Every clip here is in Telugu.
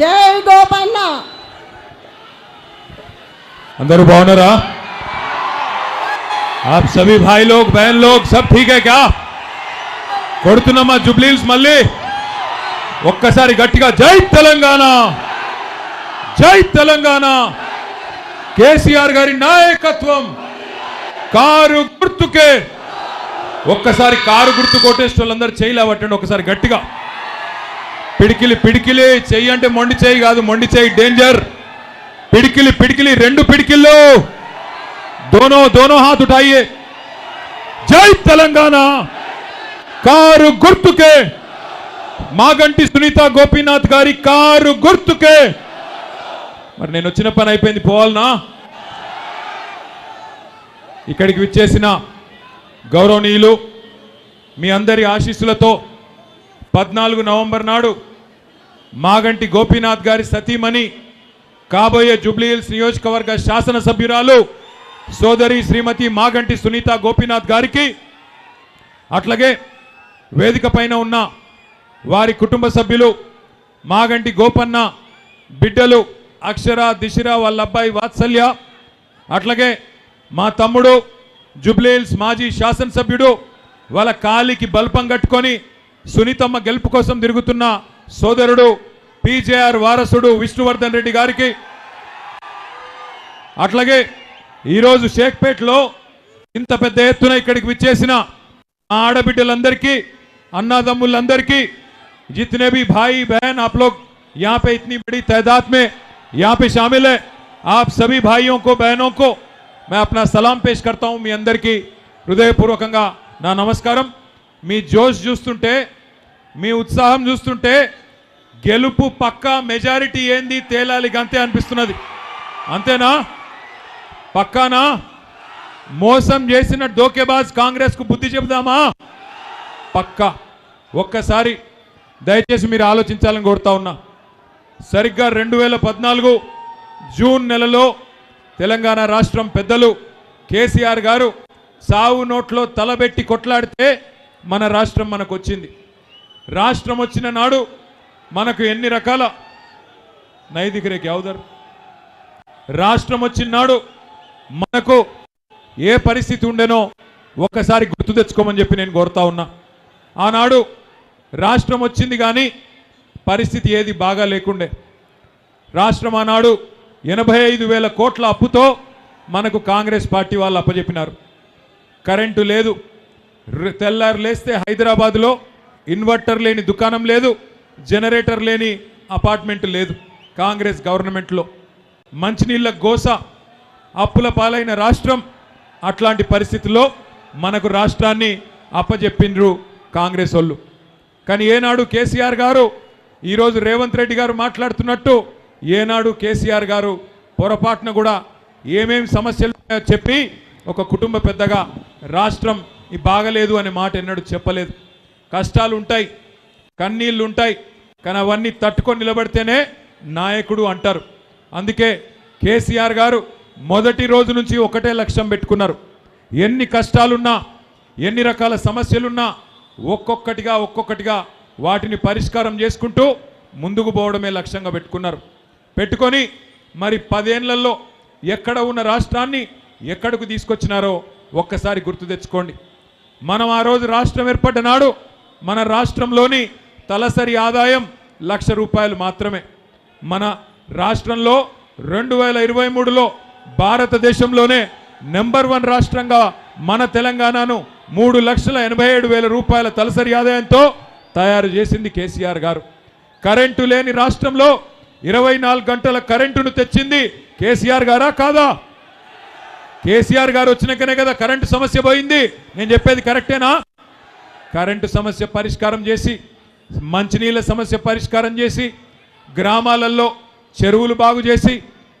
జై గోపన్న अंदर बावनरा आप सभी भाई लोग बहन लोग सब ठीक है क्या కొడుతున్నమ్మా జుబ్లీల్స్ మళ్ళీ ఒక్కసారి గట్టిగా జై తెలంగాణ జై తెలంగాణ కేసీఆర్ గారి నాయకత్వం కారు గుర్తుకే ఒక్కసారి కారు గుర్తు కొట్టేసిన వాళ్ళందరూ చేయలేవట్టండి ఒకసారి గట్టిగా పిడికిలి పిడికిలి చెయ్యి అంటే మొండి చేయి కాదు మొండి చేయి డేంజర్ పిడికిలి పిడికిలి రెండు పిడికిళ్ళు. దోనో దోనో హాత్ ఉఠాయి. జై తెలంగాణ. కారు గుర్తుకే. మాగంటి సునీత గోపీనాథ్ గారి కారు గుర్తుకే. మరి నేను వచ్చిన పని అయిపోయింది పోవాలనా? ఇక్కడికి విచ్చేసిన గౌరవనీయులు మీ అందరి ఆశీస్సులతో పద్నాలుగు నవంబర్ నాడు మాగంటి గోపీనాథ్ గారి సతీమణి కాబోయే జూబ్లీహిల్స్ నియోజకవర్గ శాసనసభ్యురాలు సోదరి శ్రీమతి మాగంటి సునీత గోపీనాథ్ గారికి అట్లాగే వేదిక పైన ఉన్న వారి కుటుంబ సభ్యులు మాగంటి గోపన్న బిడ్డలు అక్షర దిశిర వాళ్ళ అబ్బాయి వాత్సల్య అట్లాగే మా తమ్ముడు జుబ్లీహిల్స్ మాజీ శాసనసభ్యుడు వాళ్ళ కాలికి బల్పం కట్టుకొని సునీతమ్మ గెలుపు కోసం తిరుగుతున్న సోదరుడు పీజేఆర్ వారసుడు విష్ణువర్ధన్ రెడ్డి గారికి అట్లాగే ఈరోజు షేక్పేట్లో ఇంత పెద్ద ఎత్తున ఇక్కడికి విచ్చేసిన మా ఆడబిడ్డలందరికీ అన్నాదమ్ములందరికీ जितने भी भाई बहन आप लोग यहाँ पे इतनी बड़ी तादाद में यहाँ पे शामिल है आप सभी भाइयों को बहनों को मैं अपना सलाम पेश करता हूँ మీ అందరికీ హృదయపూర్వకంగా నా నమస్కారం మీ జోష్ చూస్తుంటే మీ ఉత్సాహం చూస్తుంటే గెలుపు పక్కా మెజారిటీ ఏంది? తేలాలి అంతే అనిపిస్తున్నది. అంతేనా? పక్కానా? మోసం చేసిన డోకేబాజ్ కాంగ్రెస్కు బుద్ధి చెబుదామా? పక్కా. ఒక్కసారి దయచేసి మీరు ఆలోచించాలని కోరుతా ఉన్నా. సరిగ్గా రెండు వేల పద్నాలుగు జూన్ నెలలో తెలంగాణ రాష్ట్రం పెద్దలు కేసీఆర్ గారు సావు నోట్లో తలబెట్టి కొట్లాడితే మన రాష్ట్రం మనకు వచ్చింది రాష్ట్రం వచ్చిన నాడు మనకు ఎన్ని రకాల నైదికరేకి అవుదరు రాష్ట్రం వచ్చిన నాడు మనకు ఏ పరిస్థితి ఉండేనో ఒక్కసారి గుర్తు తెచ్చుకోమని చెప్పి నేను కోరుతా ఉన్నా. ఆనాడు రాష్ట్రం వచ్చింది కానీ పరిస్థితి ఏది బాగా లేకుండే. రాష్ట్రం ఆనాడు ఎనభై ఐదు వేల కోట్ల అప్పుతో మనకు కాంగ్రెస్ పార్టీ వాళ్ళు అప్పచెప్పినారు కరెంటు లేదు తెల్లారు లేస్తే హైదరాబాద్లో ఇన్వర్టర్ లేని దుకాణం లేదు జనరేటర్ లేని అపార్ట్మెంట్ లేదు కాంగ్రెస్ గవర్నమెంట్లో. మంచినీళ్ళ గోస అప్పుల పాలైన రాష్ట్రం అట్లాంటి పరిస్థితుల్లో మనకు రాష్ట్రాన్ని అప్పజెప్పిండ్రు కాంగ్రెస్ వాళ్ళు కానీ ఏనాడు కేసీఆర్ గారు ఈరోజు రేవంత్ రెడ్డి గారు మాట్లాడుతున్నట్టు ఏనాడు కేసీఆర్ గారు పొరపాటున కూడా ఏమేమి సమస్యలు చెప్పి ఒక కుటుంబ పెద్దగా రాష్ట్రం బాగలేదు అనే మాట ఎన్నడూ చెప్పలేదు. కష్టాలు ఉంటాయి కన్నీళ్ళు ఉంటాయి కానీ అవన్నీ తట్టుకొని నిలబడితేనే నాయకుడు అంటారు. అందుకే కేసీఆర్ గారు మొదటి రోజు నుంచి ఒకటే లక్ష్యం పెట్టుకున్నారు. ఎన్ని కష్టాలున్నా ఎన్ని రకాల సమస్యలున్నా ఒక్కొక్కటిగా ఒక్కొక్కటిగా వాటిని పరిష్కారం చేసుకుంటూ ముందుకు పోవడమే లక్ష్యంగా పెట్టుకున్నారు. పెట్టుకొని మరి పదేళ్ళలో ఎక్కడ ఉన్న రాష్ట్రాన్ని ఎక్కడకు తీసుకొచ్చినారో ఒక్కసారి గుర్తు తెచ్చుకోండి. మనం ఆ రోజు రాష్ట్రం ఏర్పడ్డ నాడు మన రాష్ట్రంలోని తలసరి ఆదాయం లక్ష రూపాయలు మాత్రమే. మన రాష్ట్రంలో రెండు వేల ఇరవై మూడులో భారతదేశంలోనే నెంబర్ వన్ రాష్ట్రంగా మన తెలంగాణను మూడు లక్షల ఎనభై ఏడు వేల రూపాయల తలసరి ఆదాయంతో తయారు చేసింది కేసీఆర్ గారు. కరెంటు లేని రాష్ట్రంలో ఇరవై నాలుగు గంటల కరెంటును తెచ్చింది కేసీఆర్ గారా కాదా? కేసీఆర్ గారు వచ్చినాకనే కదా కరెంటు సమస్య పోయింది. నేను చెప్పేది కరెక్టేనా? కరెంటు సమస్య పరిష్కారం చేసి మంచినీళ్ళ సమస్య పరిష్కారం చేసి గ్రామాలలో చెరువులు బాగు చేసి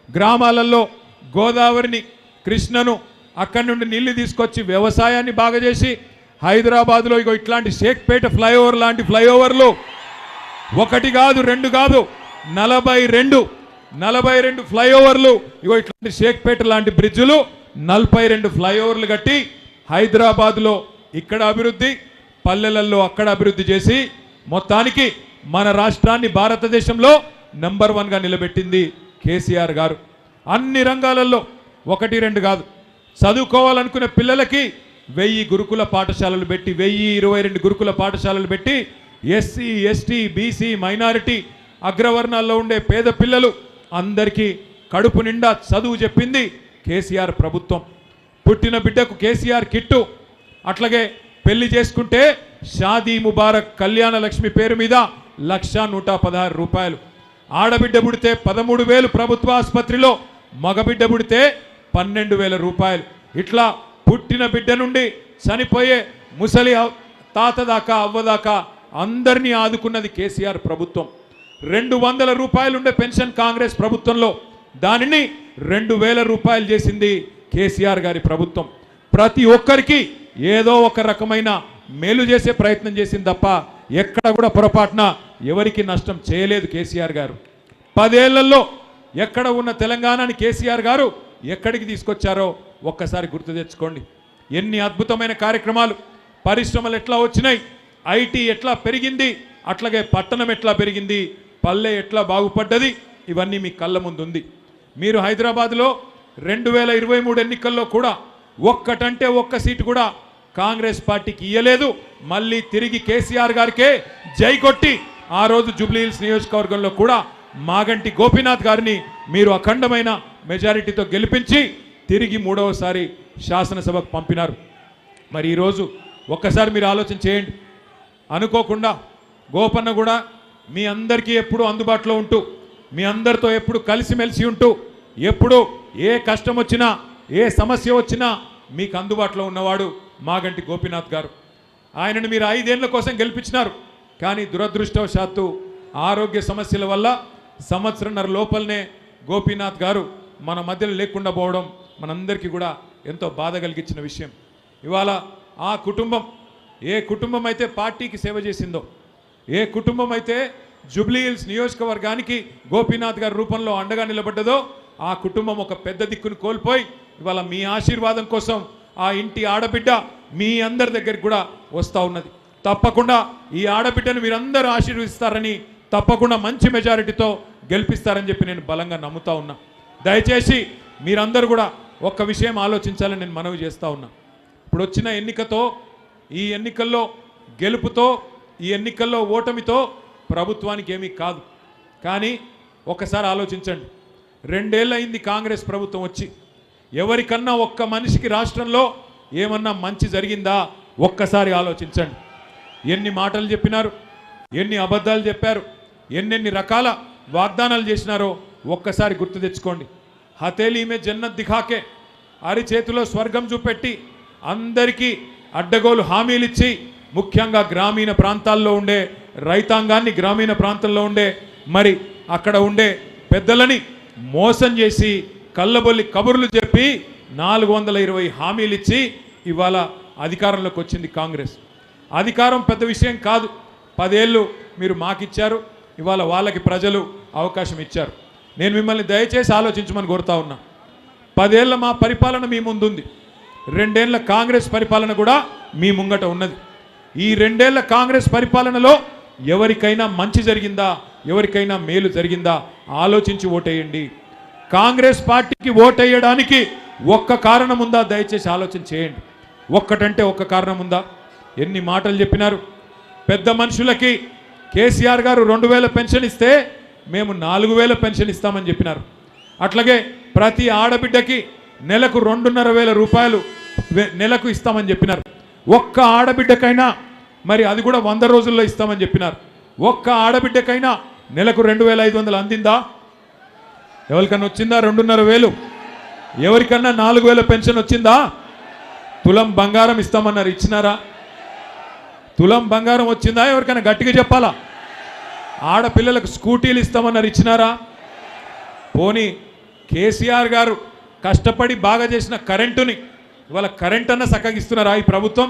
గ్రామాలలో గోదావరిని కృష్ణను అక్కడి నుండి నీళ్ళు తీసుకొచ్చి వ్యవసాయాన్ని బాగా చేసి హైదరాబాద్లో ఇగో ఇట్లాంటి షేక్పేట ఫ్లైఓవర్ లాంటి ఫ్లైఓవర్లు ఒకటి కాదు రెండు కాదు నలభై రెండు నలభై రెండు ఫ్లైఓవర్లు ఇగో ఇట్లాంటి షేక్పేట లాంటి బ్రిడ్జులు నలభై రెండు ఫ్లైఓవర్లు కట్టి హైదరాబాద్లో ఇక్కడ అభివృద్ధి పల్లెలలో అక్కడ అభివృద్ధి చేసి మొత్తానికి మన రాష్ట్రాన్ని భారతదేశంలో నంబర్ వన్గా నిలబెట్టింది కేసీఆర్ గారు. అన్ని రంగాలలో ఒకటి రెండు కాదు. చదువుకోవాలనుకునే పిల్లలకి వెయ్యి గురుకుల పాఠశాలలు పెట్టి వెయ్యి ఇరవై రెండు గురుకుల పాఠశాలలు పెట్టి ఎస్సీ ఎస్టీ బీసీ మైనారిటీ అగ్రవర్ణాల్లో ఉండే పేద పిల్లలు అందరికీ కడుపు నిండా చదువు చెప్పింది కేసీఆర్ ప్రభుత్వం. పుట్టిన బిడ్డకు కేసీఆర్ కిట్టు. అట్లాగే పెళ్ళి చేసుకుంటే షాదీ ముబారక్ కళ్యాణ లక్ష్మి పేరు మీద లక్ష నూట పదహారు రూపాయలు. ఆడబిడ్డ పుడితే పదమూడు వేలు ప్రభుత్వ ఆసుపత్రిలో మగబిడ్డ పుడితే పన్నెండు వేల రూపాయలు. ఇట్లా పుట్టిన బిడ్డ నుండి చనిపోయే ముసలి తాత దాకా అవ్వదాకా అందరినీ ఆదుకున్నది కేసీఆర్ ప్రభుత్వం. రెండు వందల రూపాయలుండే పెన్షన్ కాంగ్రెస్ ప్రభుత్వంలో దానిని రెండు వేల రూపాయలు చేసింది కేసీఆర్ గారి ప్రభుత్వం. ప్రతి ఒక్కరికి ఏదో ఒక రకమైన మేలు చేసే ప్రయత్నం చేసింది తప్ప ఎక్కడ కూడా పొరపాటున ఎవరికి నష్టం చేయలేదు కేసీఆర్ గారు. పదేళ్ళలో ఎక్కడ ఉన్న తెలంగాణని కేసీఆర్ గారు ఎక్కడికి తీసుకొచ్చారో ఒక్కసారి గుర్తు తెచ్చుకోండి. ఎన్ని అద్భుతమైన కార్యక్రమాలు పరిశ్రమలు ఎట్లా వచ్చినాయి ఐటీ ఎట్లా పెరిగింది అట్లాగే పట్టణం ఎట్లా పెరిగింది పల్లె ఎట్లా బాగుపడ్డది ఇవన్నీ మీ కళ్ళ ముందుంది. మీరు హైదరాబాద్లో రెండు వేల ఇరవై మూడు ఎన్నికల్లో కూడా ఒక్కటంటే ఒక్క సీటు కూడా కాంగ్రెస్ పార్టీకి ఇయ్యలేదు. మళ్ళీ తిరిగి కేసీఆర్ గారికే జై కొట్టి ఆ రోజు జూబ్లీహిల్స్ నియోజకవర్గంలో కూడా మాగంటి గోపీనాథ్ గారిని మీరు అఖండమైన మెజారిటీతో గెలిపించి తిరిగి మూడవసారి శాసనసభకు పంపినారు. మరి ఈరోజు ఒక్కసారి మీరు ఆలోచన చేయండి. అనుకోకుండా గోపన్న కూడా మీ అందరికీ ఎప్పుడూ అందుబాటులో ఉంటూ మీ అందరితో ఎప్పుడు కలిసిమెలిసి ఉంటూ ఎప్పుడు ఏ కష్టం వచ్చినా ఏ సమస్య వచ్చినా మీకు అందుబాటులో ఉన్నవాడు మాగంటి గోపీనాథ్ గారు. ఆయనను మీరు ఐదేళ్ళ కోసం గెలిపించినారు. కానీ దురదృష్టవశాత్తు ఆరోగ్య సమస్యల వల్ల సంవత్సరంన్నర లోపలనే గోపీనాథ్ గారు మన మధ్యలో లేకుండా పోవడం మనందరికీ కూడా ఎంతో బాధ కలిగించిన విషయం. ఇవాళ ఆ కుటుంబం ఏ కుటుంబం అయితే పార్టీకి సేవ చేసిందో ఏ కుటుంబం అయితే జూబ్లీహిల్స్ నియోజకవర్గానికి గోపీనాథ్ గారి రూపంలో అండగా నిలబడ్డదో ఆ కుటుంబం ఒక పెద్ద దిక్కును కోల్పోయి ఇవాళ మీ ఆశీర్వాదం కోసం ఆ ఇంటి ఆడబిడ్డ మీ అందరి దగ్గరికి కూడా వస్తూ ఉన్నది. తప్పకుండా ఈ ఆడబిడ్డను మీరందరూ ఆశీర్వదిస్తారని తప్పకుండా మంచి మెజారిటీతో గెలిపిస్తారని చెప్పి నేను బలంగా నమ్ముతా ఉన్నా. దయచేసి మీరందరూ కూడా ఒక్క విషయం ఆలోచించాలని నేను మనవి చేస్తూ ఉన్నా. ఇప్పుడు వచ్చిన ఎన్నికతో ఈ ఎన్నికల్లో గెలుపుతో ఈ ఎన్నికల్లో ఓటమితో ప్రభుత్వానికి ఏమీ కాదు. కానీ ఒకసారి ఆలోచించండి. రెండేళ్ళయింది కాంగ్రెస్ ప్రభుత్వం వచ్చి. ఎవరికన్నా ఒక్క మనిషికి రాష్ట్రంలో ఏమన్నా మంచి జరిగిందా? ఒక్కసారి ఆలోచించండి. ఎన్ని మాటలు చెప్పినారు? ఎన్ని అబద్ధాలు చెప్పారు? ఎన్నెన్ని రకాల వాగ్దానాలు చేసినారో ఒక్కసారి గుర్తు తెచ్చుకోండి. హతేలీమే జన్నత్ దిఖాకే. అరి చేతిలో స్వర్గం చూపెట్టి అందరికీ అడ్డగోలు హామీలు ఇచ్చి ముఖ్యంగా గ్రామీణ ప్రాంతాల్లో ఉండే రైతాంగాన్ని గ్రామీణ ప్రాంతంలో ఉండే మరి అక్కడ ఉండే పెద్దలని మోసం చేసి కళ్ళబొల్లి కబుర్లు చెప్పి నాలుగు వందల ఇరవై హామీలు ఇచ్చి ఇవాళ అధికారంలోకి వచ్చింది కాంగ్రెస్. అధికారం పెద్ద విషయం కాదు. పదేళ్ళు మీరు మాకిచ్చారు. ఇవాళ వాళ్ళకి ప్రజలు అవకాశం ఇచ్చారు. నేను మిమ్మల్ని దయచేసి ఆలోచించమని కోరుతా ఉన్నా. పదేళ్ళ మా పరిపాలన మీ ముందుంది. రెండేళ్ళ కాంగ్రెస్ పరిపాలన కూడా మీ ముంగట ఉన్నది. ఈ రెండేళ్ళ కాంగ్రెస్ పరిపాలనలో ఎవరికైనా మంచి జరిగిందా? ఎవరికైనా మేలు జరిగిందా? ఆలోచించి ఓటేయండి. కాంగ్రెస్ పార్టీకి ఓటేయడానికి ఒక్క కారణం ఉందా? దయచేసి ఆలోచన చేయండి. ఒక్కటంటే ఒక్క కారణం ఉందా? ఎన్ని మాటలు చెప్పినారు? పెద్ద మనుషులకి కేసీఆర్ గారు రెండు వేల పెన్షన్ ఇస్తే మేము నాలుగు వేల పెన్షన్ ఇస్తామని చెప్పినారు. అట్లాగే ప్రతి ఆడబిడ్డకి నెలకు రెండున్నర వేల రూపాయలు నెలకు ఇస్తామని చెప్పినారు. ఒక్క ఆడబిడ్డకైనా మరి అది కూడా వంద రోజుల్లో ఇస్తామని చెప్పినారు. ఒక్క ఆడబిడ్డకైనా నెలకు రెండు వేల ఐదు వందలు అందిందా? ఎవరికన్నా వచ్చిందా? రెండున్నర వేలు. ఎవరికన్నా నాలుగు వేల పెన్షన్ వచ్చిందా? తులం బంగారం ఇస్తామన్నారు ఇచ్చినారా? తులం బంగారం వచ్చిందా? ఎవరికైనా గట్టిగా చెప్పాలా? ఆడపిల్లలకు స్కూటీలు ఇస్తామన్నారు ఇచ్చినారా? పోనీ కేసీఆర్ గారు కష్టపడి బాగా చేసిన కరెంటుని ఇవాళ కరెంట్ అన్న సక్కగిస్తున్నారా ఈ ప్రభుత్వం?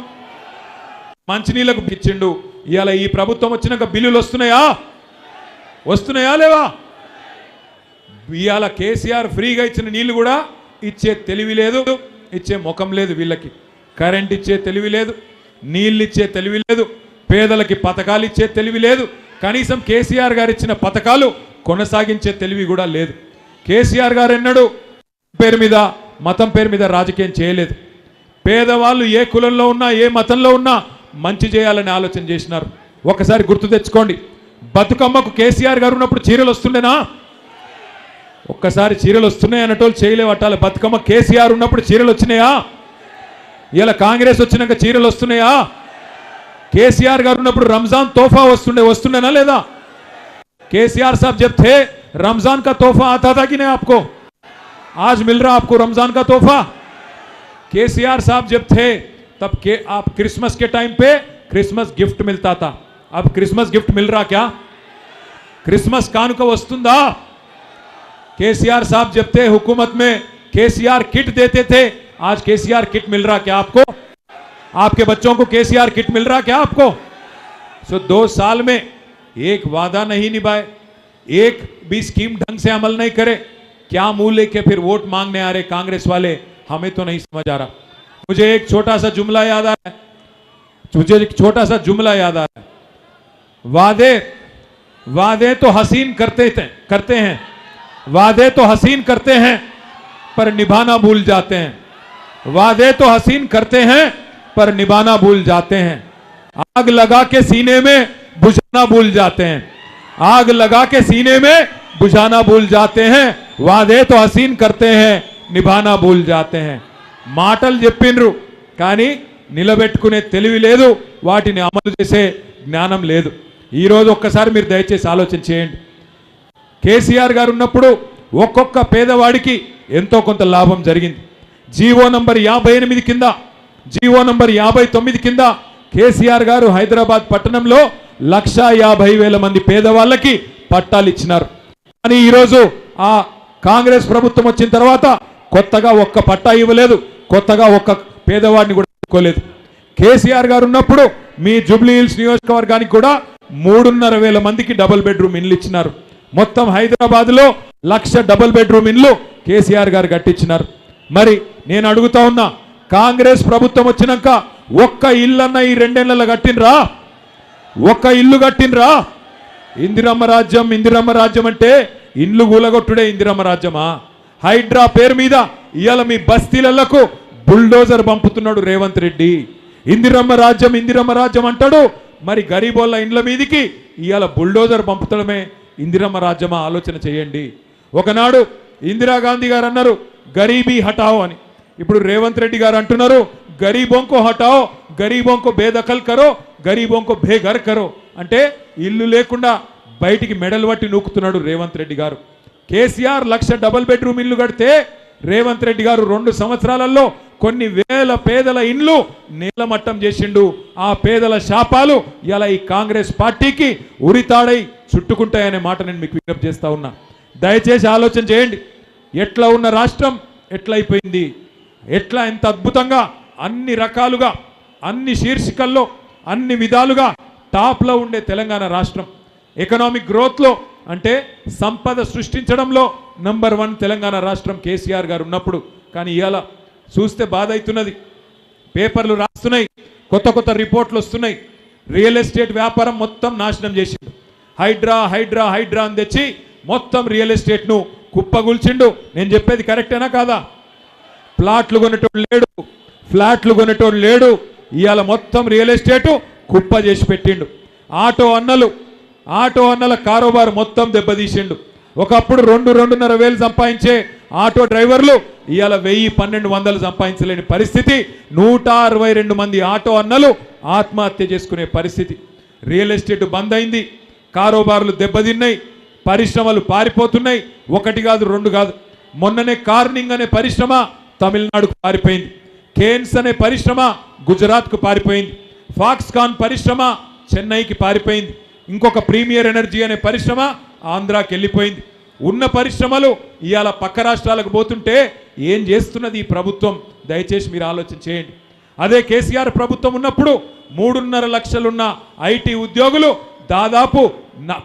మంచినీళ్ళకు ఇచ్చిండు. ఇవాళ ఈ ప్రభుత్వం వచ్చినాక బిల్లులు వస్తున్నాయా? వస్తున్నాయా లేవా? ఇవాళ కేసీఆర్ ఫ్రీగా ఇచ్చిన నీళ్ళు కూడా ఇచ్చే తెలివి లేదు ఇచ్చే ముఖం లేదు వీళ్ళకి. కరెంట్ ఇచ్చే తెలివి లేదు నీళ్ళు ఇచ్చే తెలివి లేదు పేదలకి పథకాలు ఇచ్చే తెలివి లేదు కనీసం కేసీఆర్ గారు ఇచ్చిన పథకాలు కొనసాగించే తెలివి కూడా లేదు. కేసీఆర్ గారు ఎన్నడూ పేరు మీద మతం పేరు మీద రాజకీయం చేయలేదు. పేదవాళ్ళు ఏ కులంలో ఉన్నా ఏ మతంలో ఉన్నా మంచి చేయాలని ఆలోచన చేసినారు. ఒకసారి గుర్తు తెచ్చుకోండి. బతుకమ్మకు కేసీఆర్ గారు ఉన్నప్పుడు చీరలు వస్తుండేనా? ఒక్కసారి చీరలు వస్తున్నాయి అన్నటోళ్ళు చేయలేవట్టాలి బతుకమ్మ కేసీఆర్ ఉన్నప్పుడు చీరలు వచ్చినాయా ఇలా కాంగ్రెస్ వచ్చినాక చీరలు వస్తున్నాయా కేసీఆర్ గారు ఉన్నప్పుడు రంజాన్ తోఫా వస్తుండే వస్తుండేనా లేదా केसीआर साहब जब थे रमजान का तोहफा आता था कि नहीं आपको आज मिल रहा आपको रमजान का तोहफा केसीआर साहब जब थे तब के आप क्रिसमस के टाइम पे क्रिसमस गिफ्ट मिलता था अब क्रिसमस गिफ्ट मिल रहा क्या क्रिसमस कानुक वस्तुंदा केसीआर साहब जब थे हुकूमत में, केसीआर किट देते थे। आज केसीआर किट मिल रहा क्या आपको? आपके बच्चों को केसीआर किट मिल रहा क्या आपको? सो दो साल में एक वादा नहीं निभाए। एक भी स्कीम ढंग से अमल नहीं करे। क्या मुँह लेके फिर वोट मांगने आ रहे कांग्रेस वाले? हमें तो नहीं समझ आ रहा। मुझे एक छोटा सा जुमला याद आ रहा है। मुझे एक छोटा सा जुमला याद आ रहा है। वादे वादे तो हसीन करते थे, करते हैं। वादे तो हसीन करते हैं पर निभाना भूल जाते हैं वादे तो हसीन करते हैं पर निभाना भूल जाते हैं आग लगा के सीने में बुझाना भूल जाते हैं आग लगा के सीने में बुझाना भूल जाते हैं वादे तो हसीन करते हैं నిభానా భూల్ జాతే हैं మాటలు చెప్పిండ్రు కానీ నిలబెట్టుకునే తెలివి లేదు వాటిని అమలు చేసే జ్ఞానం లేదు ఈరోజు ఒక్కసారి మీరు దయచేసి ఆలోచన చేయండి కేసీఆర్ గారు ఉన్నప్పుడు ఒక్కొక్క పేదవాడికి ఎంతో కొంత లాభం జరిగింది. జీవో నంబర్ యాభై ఎనిమిది కింద జీవో నంబర్ యాభై తొమ్మిది కింద కేసీఆర్ గారు హైదరాబాద్ పట్టణంలో లక్ష యాభై వేల మంది పేదవాళ్ళకి పట్టాలు ఇచ్చినారు. కానీ ఈరోజు ఆ కాంగ్రెస్ ప్రభుత్వం వచ్చిన తర్వాత కొత్తగా ఒక్క పట్టా ఇవ్వలేదు కొత్తగా ఒక్క పేదవాడిని కూడా ఇవ్వలేదు కేసీఆర్ గారు ఉన్నప్పుడు మీ జూబ్లీ హిల్స్ నియోజకవర్గానికి కూడా మూడున్నర వేల మందికి డబుల్ బెడ్రూమ్ ఇండ్లు ఇచ్చినారు. మొత్తం హైదరాబాద్లో లక్ష డబుల్ బెడ్రూమ్ ఇండ్లు కేసీఆర్ గారు కట్టించినారు. మరి నేను అడుగుతా ఉన్నా కాంగ్రెస్ ప్రభుత్వం వచ్చినాక ఒక్క ఇల్లన్న ఈ రెండేళ్ళలో కట్టినరా ఒక్క ఇల్లు కట్టినరా ఇందిరమ్మ రాజ్యం ఇందిరమ్మ రాజ్యం అంటే ఇండ్లు కూలగొట్టుడే ఇందిరమ్మ రాజ్యమా? హైడ్రా పేరు మీద ఇవాళ మీ బస్తీలకు బుల్డోజర్ పంపుతున్నాడు రేవంత్ రెడ్డి. ఇందిరమ్మ రాజ్యం ఇందిరమ్మ రాజ్యం అంటాడు. మరి గరీబోళ్ళ ఇండ్ల మీదికి ఇవాళ బుల్డోజర్ పంపుతడమే. ఇందిరమ్మ రాజ్యమా ఆలోచన చేయండి. ఒకనాడు ఇందిరాగాంధీ గారు అన్నారు గరీబీ హటావో అని. ఇప్పుడు రేవంత్ రెడ్డి గారు అంటున్నారు గరీబోంకో హటావో గరీబోంకో బేదఖల్ కరో గరీబోంకో బేఘర్ కరో అంటే ఇల్లు లేకుండా బయటికి మెడలు పట్టి నూకుతున్నాడు రేవంత్ రెడ్డి గారు. కేసీఆర్ లక్ష డబల్ బెడ్రూమ్ ఇల్లు కడితే రేవంత్ రెడ్డి గారు రెండు సంవత్సరాలలో కొన్ని వేల పేదల ఇండ్లు నీలమట్టం చేసిండు. ఆ పేదల శాపాలు ఇలా ఈ కాంగ్రెస్ పార్టీకి ఉరితాడై చుట్టుకుంటాయనే మాట నేను మీకు విజ్ఞప్తి చేస్తా ఉన్నా. దయచేసి ఆలోచన చేయండి. ఎట్లా ఉన్న రాష్ట్రం ఎట్లయిపోయింది? ఎట్లా ఎంత అద్భుతంగా అన్ని రకాలుగా అన్ని శీర్షికల్లో అన్ని విధాలుగా టాప్లో ఉండే తెలంగాణ రాష్ట్రం. ఎకనామిక్ గ్రోత్లో అంటే సంపద సృష్టించడంలో నంబర్ వన్ తెలంగాణ రాష్ట్రం కేసీఆర్ గారు ఉన్నప్పుడు. కానీ ఇవాళ చూస్తే బాధ అవుతున్నది పేపర్లు రాస్తున్నాయి. కొత్త కొత్త రిపోర్ట్లు వస్తున్నాయి. రియల్ ఎస్టేట్ వ్యాపారం మొత్తం నాశనం చేసిండు. హైడ్రా హైడ్రా హైడ్రా అని తెచ్చి మొత్తం రియల్ ఎస్టేట్ను కుప్పగూల్చిండు. నేను చెప్పేది కరెక్టేనా కాదా? ప్లాట్లు కొనేటోడు లేడు. ఫ్లాట్లు కొనేటోడు లేడు. ఇవాళ మొత్తం రియల్ ఎస్టేటు కుప్ప చేసి పెట్టిండు. ఆటో అన్నలు ఆటో అన్నల కారోబారు మొత్తం దెబ్బతీసిండు. ఒకప్పుడు రెండు రెండున్నర వేలు సంపాదించే ఆటో డ్రైవర్లు ఇవాళ వెయ్యి పన్నెండు వందలు సంపాదించలేని పరిస్థితి. నూట అరవై రెండు మంది ఆటో అన్నలు ఆత్మహత్య చేసుకునే పరిస్థితి. రియల్ ఎస్టేట్ బంద్ అయింది. కారోబార్లు దెబ్బతిన్నాయి. పరిశ్రమలు పారిపోతున్నాయి. ఒకటి కాదు రెండు కాదు. మొన్ననే కార్నింగ్ అనే పరిశ్రమ తమిళనాడుకు పారిపోయింది. కేన్స్ అనే పరిశ్రమ గుజరాత్కు పారిపోయింది. ఫాక్స్కాన్ పరిశ్రమ చెన్నైకి పారిపోయింది. ఇంకొక ప్రీమియర్ ఎనర్జీ అనే పరిశ్రమ ఆంధ్రాకి వెళ్ళిపోయింది. ఉన్న పరిశ్రమలు ఇవాళ పక్క రాష్ట్రాలకు పోతుంటే ఏం చేస్తున్నది ఈ ప్రభుత్వం? దయచేసి మీరు ఆలోచన చేయండి. అదే కేసీఆర్ ప్రభుత్వం ఉన్నప్పుడు మూడున్నర లక్షలున్న ఐటీ ఉద్యోగులు దాదాపు న-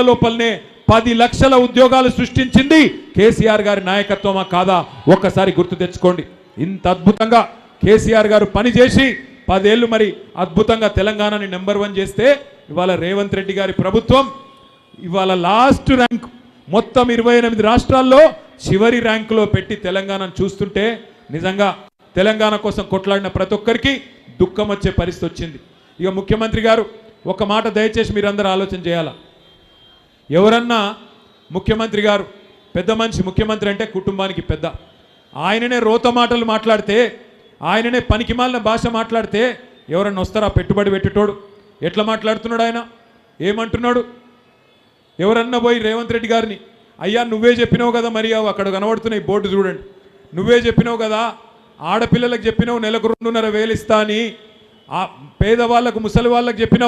లోపలనే పది లక్షల ఉద్యోగాలు సృష్టించింది కేసీఆర్ గారి నాయకత్వమా కాదా? ఒక్కసారి గుర్తు తెచ్చుకోండి. ఇంత అద్భుతంగా కేసీఆర్ గారు పనిచేసి పదేళ్ళు మరి అద్భుతంగా తెలంగాణని నెంబర్ వన్ చేస్తే ఇవాళ రేవంత్ రెడ్డి గారి ప్రభుత్వం ఇవాళ లాస్ట్ ర్యాంక్ మొత్తం ఇరవై ఎనిమిది రాష్ట్రాల్లో చివరి ర్యాంకులో పెట్టి తెలంగాణను చూస్తుంటే నిజంగా తెలంగాణ కోసం కొట్లాడిన ప్రతి ఒక్కరికి దుఃఖం వచ్చే పరిస్థితి వచ్చింది. ఇక ముఖ్యమంత్రి గారు ఒక మాట దయచేసి మీరందరూ ఆలోచన చేయాలా? ఎవరన్నా ముఖ్యమంత్రి గారు పెద్ద మనిషి ముఖ్యమంత్రి అంటే కుటుంబానికి పెద్ద. ఆయననే రోత మాటలు మాట్లాడితే ఆయననే పనికిమాలిన భాష మాట్లాడితే ఎవరన్నా వస్తారా పెట్టుబడి పెట్టేటోడు? ఎట్లా మాట్లాడుతున్నాడు ఆయన? ఏమంటున్నాడు? ఎవరన్నా పోయి రేవంత్ రెడ్డి గారిని అయ్యా నువ్వే చెప్పినావు కదా మరి అక్కడ కనబడుతున్నాయి బోర్డు చూడండి. నువ్వే చెప్పినావు కదా ఆడపిల్లలకు చెప్పినావు నెలకు రెండున్నర వేలు ఇస్తా అని ఆ పేదవాళ్ళకు ముసలి వాళ్ళకు చెప్పినావు